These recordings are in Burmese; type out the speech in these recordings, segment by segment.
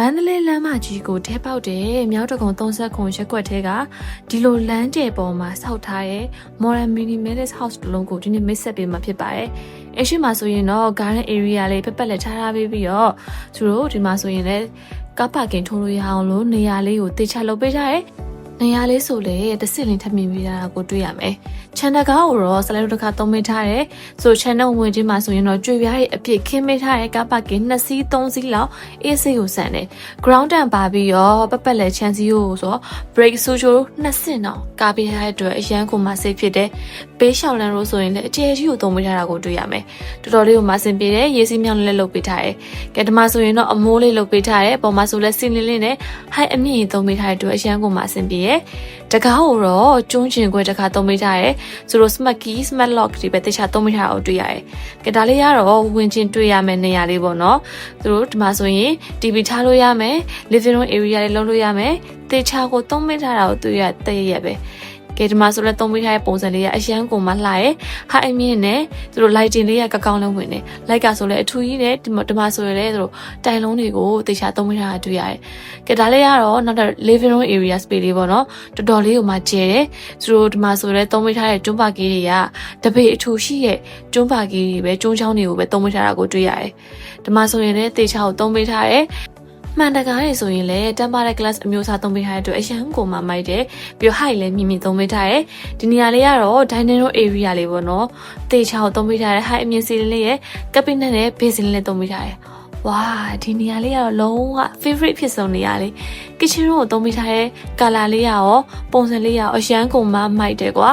မန္တလေးလမ်းမကြီးကိုထဲပေါက်တဲ့မြောက်တကုံ30ခုရက်ကွက်ထဲကဒီလိုလမ်းကျယ်ပေါ်မှာစောက်ထားတဲ့ Modern Minimalist House တစ်လုံးကိုဒီနေ့မိတ်ဆက်ပေးမှာဖြစ်ပါတယ်။အရှိမှာဆိုရင်တော့ garden area လေးဖက်ဖက်လက်ထားထားပြီးပြီးတော့သူတို့ဒီမှာဆိုရင်လည်းကားပါကင်ထိုးလို့ရအောင်လို့နေရာလေးကိုတေချလုပ်ပေးထားတယ်။နေရာလေးဆိုလေတစ်စစ်လင်းထပ်မြင်ပြီးတာကိုတွေ့ရမယ်။ channel ကားကိုတော့ slide တစ်ခါသုံးမိထားတယ်။ဆို channel ဝင်ချင်းမှာဆိုရင်တော့ကြွေပြားရဲ့အပြည့်ခင်းမိထားတဲ့ကားပါကင်2စီး3စီးလောက် AC ကိုဆန်တယ်။ ground တန်ပါပြီးတော့ပက်ပက်လက်ချန်စီကိုဆို break social နှစ်စင်တော့ကားပေးထားတဲ့အတွက်အရန်ကိုမှစိတ်ဖြစ်တယ်။ပေးရှောင်းလန်လို့ဆိုရင်လည်းအကျယ်ကြီးကိုသုံးမိထားတာကိုတွေ့ရမယ်။တော်တော်လေးကိုမှဆင်ပြေတယ်။ရေစီးမြောင်းလည်းလုပ်ပေးထားတယ်။ကဲဒီမှာဆိုရင်တော့အမိုးလေးလုပ်ပေးထားတယ်။ပုံမှာဆိုလည်းစင်လင်းလင်းနဲ့ high အမြင့်ကြီးသုံးမိထားတဲ့အတွက်အရန်ကိုမှဆင်ပြေတယ်။တကားကိုတော့ကျွန်းကျင်ခွဲတစ်ခါသုံးမိထားတယ်။ဆိုတော့ smart key smart lock ဒီပဲတခြားသုံးမိထားတာကိုတွေ့ရတယ်။ကဲဒါလေးကတော့ဝင်ချင်းတွေ့ရမယ့်နေရာလေးပေါ့နော်။သူတို့ဒီမှာဆိုရင် TV ထားလို့ရမယ်။ living room area လေးလုံးလို့ရမယ်။တေချာကိုသုံးမိထားတာကိုတွေ့ရတဲ့ရက်ပဲ။ ကဲဒီမှာဆိုလဲသုံးမိထားတဲ့ပုံစံလေးကအရန်ကိုမှလှရဲ။ဟာအမြင့်နဲ့သူတို့ lighting လေးကကကောင်းလုံးဝင်နေ။ light ကဆိုလဲအထူကြီးနဲ့ဒီမှာဒီမှာဆိုရလဲသူတို့တိုင်လုံးတွေကိုတေချာသုံးမိထားတာတွေ့ရတယ်။ကဲဒါလေးကတော့နောက်ထပ် living room area space လေးပေါ့နော်။တော်တော်လေးကိုမှကျဲတယ်။သူတို့ဒီမှာဆိုလဲသုံးမိထားတဲ့ကျွန်းပါကီးတွေကတပေအထူရှိရဲ့ကျွန်းပါကီးတွေပဲကျွန်းချောင်းတွေကိုပဲသုံးမိထားတာကိုတွေ့ရတယ်။ဒီမှာဆိုရင်လည်းတေချာကိုသုံးမိထားတယ်။ မှန်တကားတွေဆိုရင်လည်း tempered glass အမျိုးအစားသုံးပေးထားတဲ့အတွက်အရန်ကိုမှမိုက်တယ်ပြီးတော့ height လည်းမြင့်မြင့်သုံးပေးထားတယ်ဒီနေရာလေးကတော့ dining room area လေးပေါ့နော်တေချာကိုသုံးပေးထားတဲ့ height အမြင့်စီလေးရဲ့ cabinet နဲ့ basin လေးသုံးပေးထားတယ်ဝါဒီနေရာလေးကတော့လုံးဝ favorite ဖြစ်ဆုံးနေရာလေး kitchen room ကိုသုံးပေးထားတဲ့ color လေးရောပုံစံလေးရောအရန်ကုန်မှမိုက်တယ်ကွာ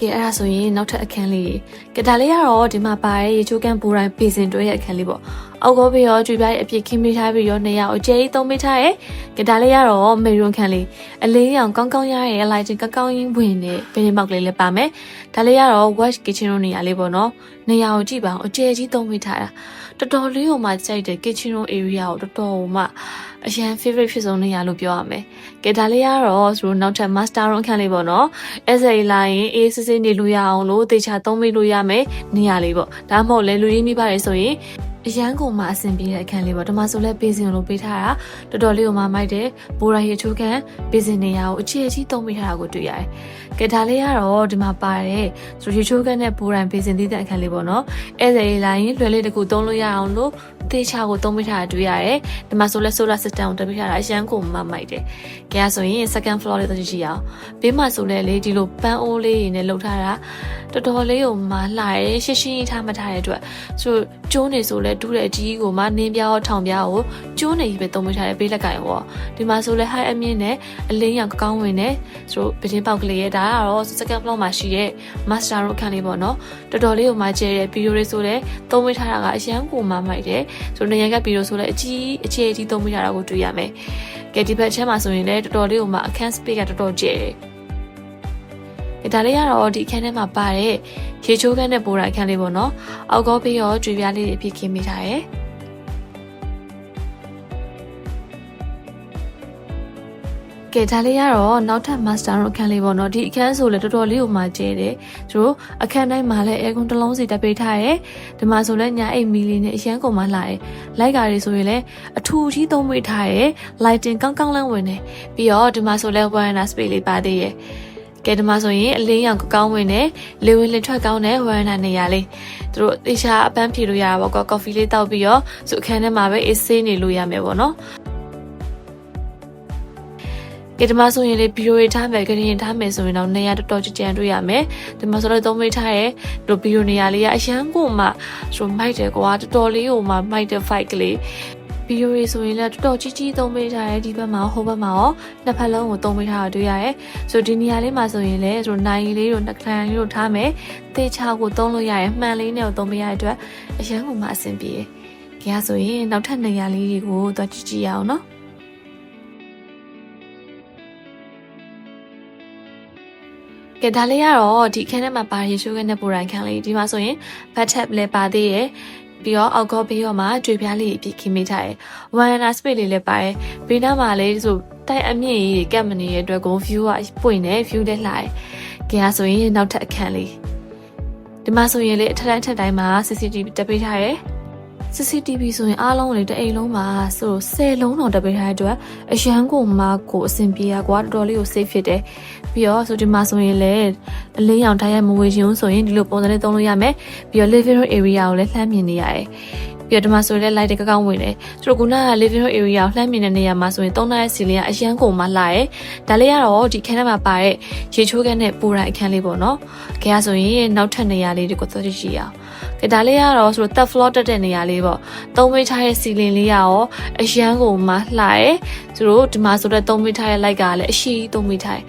ကဲအဲ့ဒါဆိုရင်နောက်ထပ်အခန်းလေးကဒါလေးကတော့ဒီမှာပါတဲ့ရေချိုးကန်ပူတိုင်းပေစင်တွဲရဲ့အခန်းလေးပေါ့ အောက်ကောပြီးတော့ကြွေပြားရဲ့အပြည့်ခင်းပေးထားပြီးတော့နေရာကိုအကျဲကြီးသုံးပေးထားရဲ့ကဒါလေးကတော့မေရွန်ခန်းလေးအလေးရောင်ကောင်းကောင်းရရဲ့လိုက်ချင်းကောင်းကောင်းရင်းဝင်နေဘင်းမောက်ကလေးလည်းပါမယ်ဒါလေးကတော့ wash kitchen ရောနေရာလေးပေါ့နော်နေရာကိုကြည့်ပါအောင်အကျဲကြီးသုံးပေးထားတာတော်တော်လေးကိုမှကြိုက်တဲ့ kitchen room area ကိုတော်တော်မှအရန် favorite ဖြစ်ဆုံးနေရလို့ပြောရမယ်။ကဲဒါလေးကတော့သူတို့နောက်ထပ် master room အခန်းလေးပေါ့နော်။ essay လာရင်အေးစစ်စစ်နေလို့ရအောင်လို့တေချာသုံးမိလို့ရမယ်နေရာလေးပေါ့။ဒါမှမဟုတ်လဲလူရင်းမိပါတယ်ဆိုရင် အရန်ကုန်မှာအဆင်ပြေတဲ့အခန်းလေးပေါ့ဒီမှာဆိုလဲပေးစင်လို့ပေးထားတာတော်တော်လေးကိုမှမိုက်တယ်ဘိုးရိုင်းရချိုးကန်ပေးစင်နေရကိုအခြေအကြီးသုံးပေးထားတာကိုတွေ့ရတယ်။ကဲဒါလေးကတော့ဒီမှာပါတယ်ဆိုရချိုးကန်နဲ့ဘိုးရိုင်းပေးစင်သီးတဲ့အခန်းလေးပေါ့နော်။အဲ့ဒါလေးလာရင်လွယ်လေးတစ်ခုသုံးလို့ရအောင်လို့တေချာကိုသုံးပေးထားတာတွေ့ရတယ်။ဒီမှာဆိုလဲ solar system ကိုတက်ပေးထားတာအရန်ကိုမှမိုက်တယ်။ကဲဆိုရင် second floor လေးတက်ကြည့်ရအောင်။ဘေးမှာဆိုလဲလေဒီလိုပန်းအိုးလေးတွေနဲ့လှုပ်ထားတာ တော်တော်လေးကိုမှလှရဲရှင်းရှင်းထားမှထားတဲ့အတွက်ဆိုကျိုးနေဆိုလဲတူးတဲ့အကြီးကိုမှနင်းပြားထောင်ပြားကိုကျိုးနေကြီးပဲသုံးမထားတဲ့ဘေးလက်ကင်ပေါ့ဒီမှာဆိုလဲ high အမြင့်နဲ့အလင်းရောင်ကောင်းဝင်နဲ့ဆိုပတင်းပေါက်ကလေးရဲ့ဒါကတော့ second floor မှာရှိတဲ့ master room အခန်းလေးပေါ့နော်တော်တော်လေးကိုမှကျဲတဲ့ဗီဒီယိုလေးဆိုလဲသုံးမထားတာကအရန်ကိုမှမိုက်တယ်ဆိုနေရကဗီဒီယိုဆိုလဲအကြီးအခြေအကြီးသုံးမထားတာကိုတွေ့ရမယ်ကဲဒီဘက်ချမ်းမှာဆိုရင်လည်းတော်တော်လေးကိုမှအခန်း space ကတော်တော်ကျဲတယ် ဒါလေးကတော့ဒီအခန်းထဲမှာပါတဲ့ရေချိုးခန်းနဲ့ပိုးတာအခန်းလေးပေါ့နော်။အောက်ကောပြီးတော့ကြွေပြားလေးတွေဖြစ်ခင်းမိထားတယ်။ကဲဒါလေးကတော့နောက်ထပ် master တို့အခန်းလေးပေါ့နော်ဒီအခန်းဆိုလည်းတော်တော်လေးကိုမှကျဲတယ်သူတို့အခန်းတိုင်းမှာလည်း aircon တစ်လုံးစီတက်ပေးထားတယ်ဒီမှာဆိုလည်းညာအိတ်မီလီနဲ့အရန်ကုန်မှလာတယ်လိုက်ကားတွေဆိုရင်လည်းအထူကြီးသုံးပေးထားတယ် lighting ကောင်းကောင်းလန်းဝင်တယ်ပြီးတော့ဒီမှာဆိုလည်း warner space လေးပါသေးတယ် ကဲဒီမှာဆိုရင်အလင်းရောင်ကောင်းဝင်နဲ့လေဝင်လင်ထွက်ကောင်းတဲ့ဝရနာနေရာလေးသူတို့တေချာအပန်းဖြေလို့ရတာပေါ့ကော်ဖီလေးတောက်ပြီးတော့သူအခန်းထဲမှာပဲအေးဆေးနေလို့ရမယ်ပေါ့နော်ကဲဒီမှာဆိုရင်လေဗီဒီယိုတွေထားမယ်ဂရင်ထားမယ်ဆိုရင်တော့နေရာတော်တော်ကြကြံတွေ့ရမယ်ဒီမှာဆိုတော့သုံးမိထားရဲ့တို့ဗီဒီယိုနေရာလေးကအရန်ကိုမှဆိုမိုက်တယ်ကွာတော်တော်လေးကိုမှမိုက်တဲ့ fight ကလေး ဗီဒီယိုတွေဆိုရင်လည်းတော်တော်ကြီးကြီးသုံးပေးထားတယ်ဒီဘက်မှာဟိုဘက်မှာရောနှစ်ဖက်လုံးကိုသုံးပေးထားတာတွေ့ရတယ်ဆိုဒီနေရာလေးမှာဆိုရင်လည်းဆိုနိုင်လေးတို့နှက်ခမ်းလေးတို့ထားမယ်သေချာကိုသုံးလို့ရတယ်မှန်လေးနဲ့ကိုသုံးပေးရတဲ့အတွက်အရန်ကိုမှအဆင်ပြေတယ်ကြရဆိုရင်နောက်ထပ်နေရာလေးတွေကိုသွားကြည့်ကြည့်ရအောင်နော်ကဲဒါလေးကတော့ဒီအခန်းထဲမှာပါရေရှိုးခဲနဲ့ပူရိုင်ခန်းလေးဒီမှာဆိုရင် bathtub လည်းပါသေးရယ် ပြီးတော့အောက်ကောဘေးရောမှာကြွေပြားလေးပြည့်ခင်းမိထားတယ်။ Warner space လေးလည်းပါတယ်။ဘေးနားမှာလေးဆိုတိုက်အမြင့်ကြီးကပ်မနေတဲ့အတွက်ကို view ကပွင့်နေ view လည်းလှတယ်။ကြရဆိုရင်နောက်ထပ်အခန်းလေးဒီမှာဆိုရင်လေအထက်တိုင်းထက်တိုင်းမှာ CCTV တက်ပေးထားတယ်။ CCTV ဆိုရင်အားလုံးလေတအိမ်လုံးမှာဆို10လုံးတော့တပေးထားတဲ့အတွက်အရန်ကိုမှကိုအဆင်ပြေရကွာတော်တော်လေးကို safe ဖြစ်တယ်ပြီးတော့ဆိုဒီမှာဆိုရင်လည်းအလေးရောင်ထားရမဝေခြင်းဆိုရင်ဒီလိုပုံစံလေးသုံးလို့ရမယ်ပြီးတော့ living room area ကိုလည်းလှမ်းမြင်နေရတယ် ပြီးတော့ဒီမှာဆိုရင်လည်း light တကောင်းဝင်တယ်ဆိုတော့ခုနက living room area ကိုလှမ်းမြင်တဲ့နေရာမှာဆိုရင်သုံးထားတဲ့စီလင်ကအရန်ကိုမှလှရဲဒါလေးကတော့ဒီခန်းထဲမှာပါတဲ့ရေချိုးခန်းနဲ့ပူရိုင်အခန်းလေးပေါ့နော်ခဲရဆိုရင်နောက်ထပ်နေရာလေးတွေကိုသွားကြည့်ကြည့်အောင်ကဲဒါလေးကတော့ဆိုတော့ third floor တက်တဲ့နေရာလေးပေါ့သုံးမိထားတဲ့စီလင်လေးကရောအရန်ကိုမှလှရဲသူတို့ဒီမှာဆိုတော့သုံးမိထားတဲ့ light ကလည်းအရှိသုံးမိထားတယ်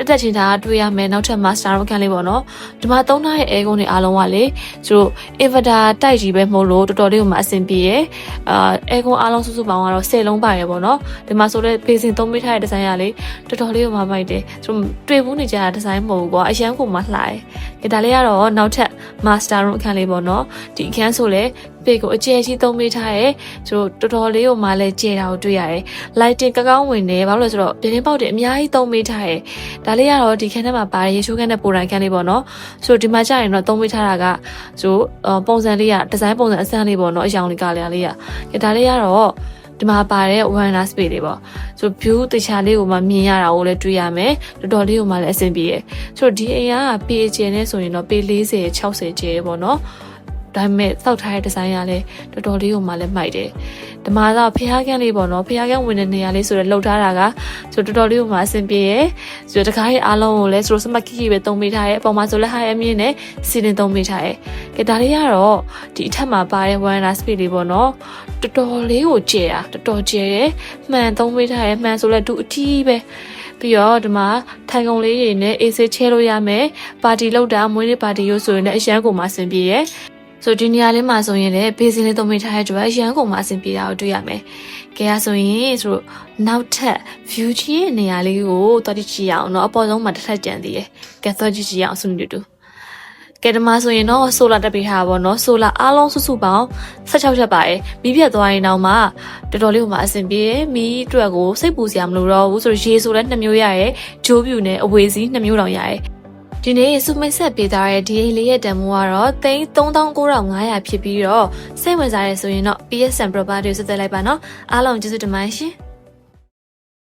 တက်တက်ချင်းဒါကတွေ့ရမယ်နောက်ထပ် master room ခန်းလေးပေါ့နော်ဒီမှာသုံးထားတဲ့ air con တွေအားလုံးကလေသူတို့ inverter တိုက်ကြီးပဲမဟုတ်လို့တော်တော်လေးကိုမှအဆင်ပြေရယ်အာ air con အားလုံးစုစုပေါင်းကတော့10လုံးပါတယ်ပေါ့နော်ဒီမှာဆိုတော့ facing သုံးမိထားတဲ့ design ကလေတော်တော်လေးကိုမှမိုက်တယ်သူတို့တွေ့ဘူးနေကြတာ design မဟုတ်ဘူးကွာအရန်ကိုမှလှတယ်ဒါလေးကတော့နောက်ထပ် master room အခန်းလေးပေါ့နော်ဒီအခန်းဆိုလေပေကိုအကျယ်ကြီးသုံးမိထားရဲသူတို့တော်တော်လေးကိုမှလည်းကျဲတာကိုတွေ့ရတယ် lighting ကကောင်းဝင်နေဘာလို့လဲဆိုတော့ပြင်းပေါက်တွေအများကြီးသုံးမိထားရဲဒါလေးကတော့ဒီခန်းထဲမှာပါတယ်ရေချိုးခန်းနဲ့ပိုရိုင်ခန်းလေးပေါ့နော်ဆိုတော့ဒီမှာကြာရင်တော့သုံးမိထားတာကဆိုပုံစံလေးကဒီဇိုင်းပုံစံအစမ်းလေးပေါ့နော်အယောင်လေးကလေးလေးကဒါလေးကတော့ ဒီမှာပါတဲ့ one space တွေပေါ့ဆို view တခြားလေးကိုမှမြင်ရတာကိုလည်းတွေ့ရမယ်တော်တော်လေးကိုမှလည်းအဆင်ပြေရယ်ဆိုတော့ဒီအိမ်ကပေကျယ်နဲ့ဆိုရင်တော့ပေ40 60ကျယ်ပေါ့နော် ဒါပေမဲ့စောက်ထားတဲ့ဒီဇိုင်းကလည်းတော်တော်လေးကိုမှလည်းမိုက်တယ်ဒီမှာတော့ဖျားကန်းလေးပေါ့နော်ဖျားကန်းဝင်တဲ့နေရာလေးဆိုတော့လှုပ်ထားတာကဆိုတော်တော်လေးကိုမှအဆင်ပြေရယ်ဆိုတော့တကားရဲ့အားလုံးကိုလည်းဆိုတော့စမတ်ကီကီပဲသုံးပေးထားရဲအပေါ်မှာဆိုလည်း high အမြင့်နဲ့စီလင်သုံးပေးထားရဲကဲဒါလေးကတော့ဒီအထက်မှာပါတဲ့ one space လေးပေါ့နော်တော်တော်လေးကိုကျဲတာတော်တော်ကျဲတယ်မှန်သုံးပေးထားရဲမှန်ဆိုလည်းဒူအထီးပဲပြီးတော့ဒီမှာထိုင်ကုန်လေးတွေနဲ့အေးဆေးချဲလို့ရမယ်ပါတီလောက်တာမွေးနေ့ပါတီရိုးဆိုရင်လည်းအရန်ကိုမှအဆင်ပြေရယ် ဆိုဒီနေရာလေးမှာဆိုရင်လည်းဘေးစင်းလေးသုံးမိထားတဲ့အတွက်ရန်ကုန်မှာအဆင်ပြေတာကိုတွေ့ရမယ်။ကြရဆိုရင်ဆိုတော့နောက်ထပ် view ကြီးရဲ့နေရာလေးကိုတော်တိကြည့်ရအောင်နော်အပေါ်ဆုံးမှာတစ်ထပ်ကြံသေးတယ်။ကဲတော်ကြည့်ကြည့်ရအောင်ဆုနေတူကဲဒီမှာဆိုရင်တော့ဆိုလာတက်ပေးထားပါဘောနော်ဆိုလာအားလုံးစုစုပေါင်း16ချက်ပါတယ်မီးပြတ်သွားရင်တော့မှတော်တော်လေးဟိုမှာအဆင်ပြေမီးအတွက်ကိုစိတ်ပူစရာမလိုတော့ဘူးဆိုတော့ရေဆိုလဲ2မျိုးရရဲဂျိုးပြူနဲ့အဝေးစီး2မျိုးတောင်ရရဲ ဒီနေ့စုမိတ်ဆက်ပေးထားတဲ့ဒီအိမ်လေးရဲ့တန်ဖိုးကတော့39,500ဖြစ်ပြီးတော့စိတ်ဝင်စားရဆိုရင်တော့ PSN Property ကိုဆက်သွယ်လိုက်ပါနော်အားလုံးကျေးဇူးတင်ပါတယ်ရှင်